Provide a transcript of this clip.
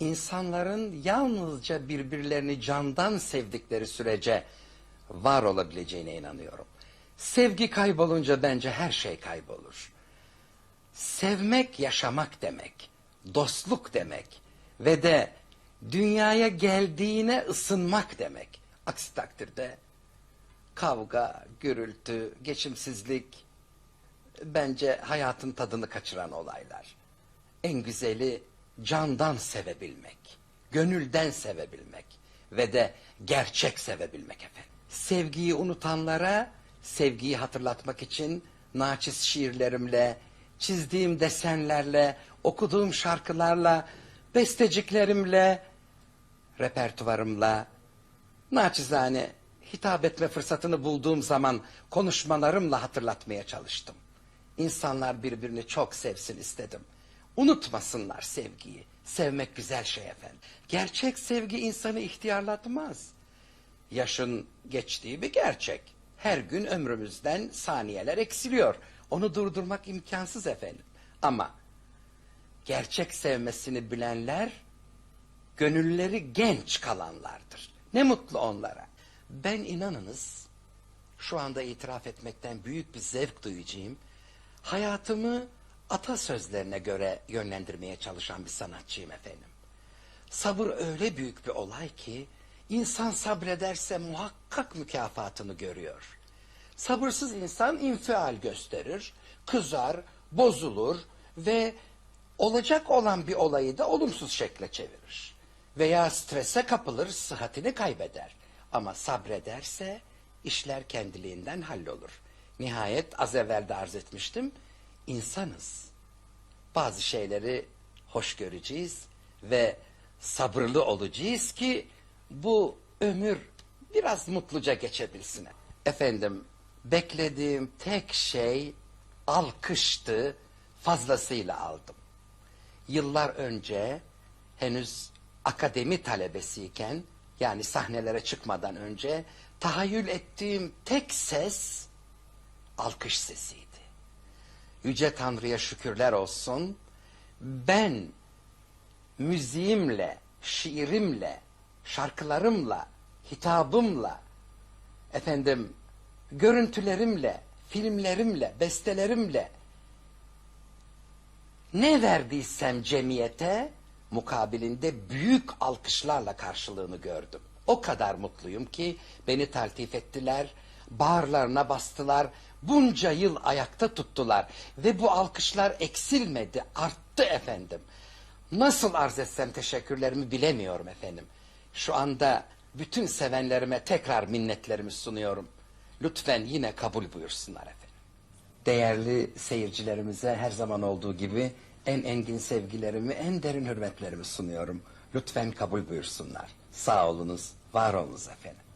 insanların yalnızca birbirlerini candan sevdikleri sürece var olabileceğine inanıyorum. Sevgi kaybolunca bence her şey kaybolur. Sevmek yaşamak demek, dostluk demek ve de dünyaya geldiğine ısınmak demek. Aksi takdirde kavga, gürültü, geçimsizlik bence hayatın tadını kaçıran olaylar. En güzeli candan sevebilmek, gönülden sevebilmek ve de gerçek sevebilmek efendim. Sevgiyi unutanlara sevgiyi hatırlatmak için naçiz şiirlerimle, çizdiğim desenlerle, okuduğum şarkılarla, besteciklerimle, repertuvarımla, naçizane hitap etme fırsatını bulduğum zaman konuşmalarımla hatırlatmaya çalıştım. İnsanlar birbirini çok sevsin istedim. Unutmasınlar sevgiyi. Sevmek güzel şey efendim. Gerçek sevgi insanı ihtiyarlatmaz. Yaşın geçtiği bir gerçek. Her gün ömrümüzden saniyeler eksiliyor. Onu durdurmak imkansız efendim. Ama gerçek sevmesini bilenler gönülleri genç kalanlardır. Ne mutlu onlara. Ben inanınız şu anda itiraf etmekten büyük bir zevk duyacağım. Hayatımı atasözlerine göre yönlendirmeye çalışan bir sanatçıyım efendim. Sabır öyle büyük bir olay ki insan sabrederse muhakkak mükafatını görüyor. Sabırsız insan infial gösterir, kızar, bozulur ve olacak olan bir olayı da olumsuz şekle çevirir. Veya strese kapılır, sıhhatini kaybeder. Ama sabrederse işler kendiliğinden hallolur. Nihayet az evvel de arz etmiştim, insanız. Bazı şeyleri hoş göreceğiz ve sabırlı olacağız ki bu ömür biraz mutluca geçebilsin. Efendim beklediğim tek şey alkıştı fazlasıyla aldım. Yıllar önce henüz akademi talebesiyken yani sahnelere çıkmadan önce tahayyül ettiğim tek ses alkış sesiydi. Yüce Tanrı'ya şükürler olsun ben müziğimle, şiirimle, şarkılarımla, hitabımla, efendim görüntülerimle, filmlerimle, bestelerimle ne verdiysem cemiyete mukabilinde büyük alkışlarla karşılığını gördüm. O kadar mutluyum ki beni taltif ettiler, bağırlarına bastılar, bunca yıl ayakta tuttular ve bu alkışlar eksilmedi, arttı efendim. Nasıl arz etsem teşekkürlerimi bilemiyorum efendim. Şu anda bütün sevenlerime tekrar minnetlerimi sunuyorum. Lütfen yine kabul buyursunlar efendim. Değerli seyircilerimize her zaman olduğu gibi en engin sevgilerimi, en derin hürmetlerimi sunuyorum. Lütfen kabul buyursunlar. Sağ olunuz, var olunuz efendim.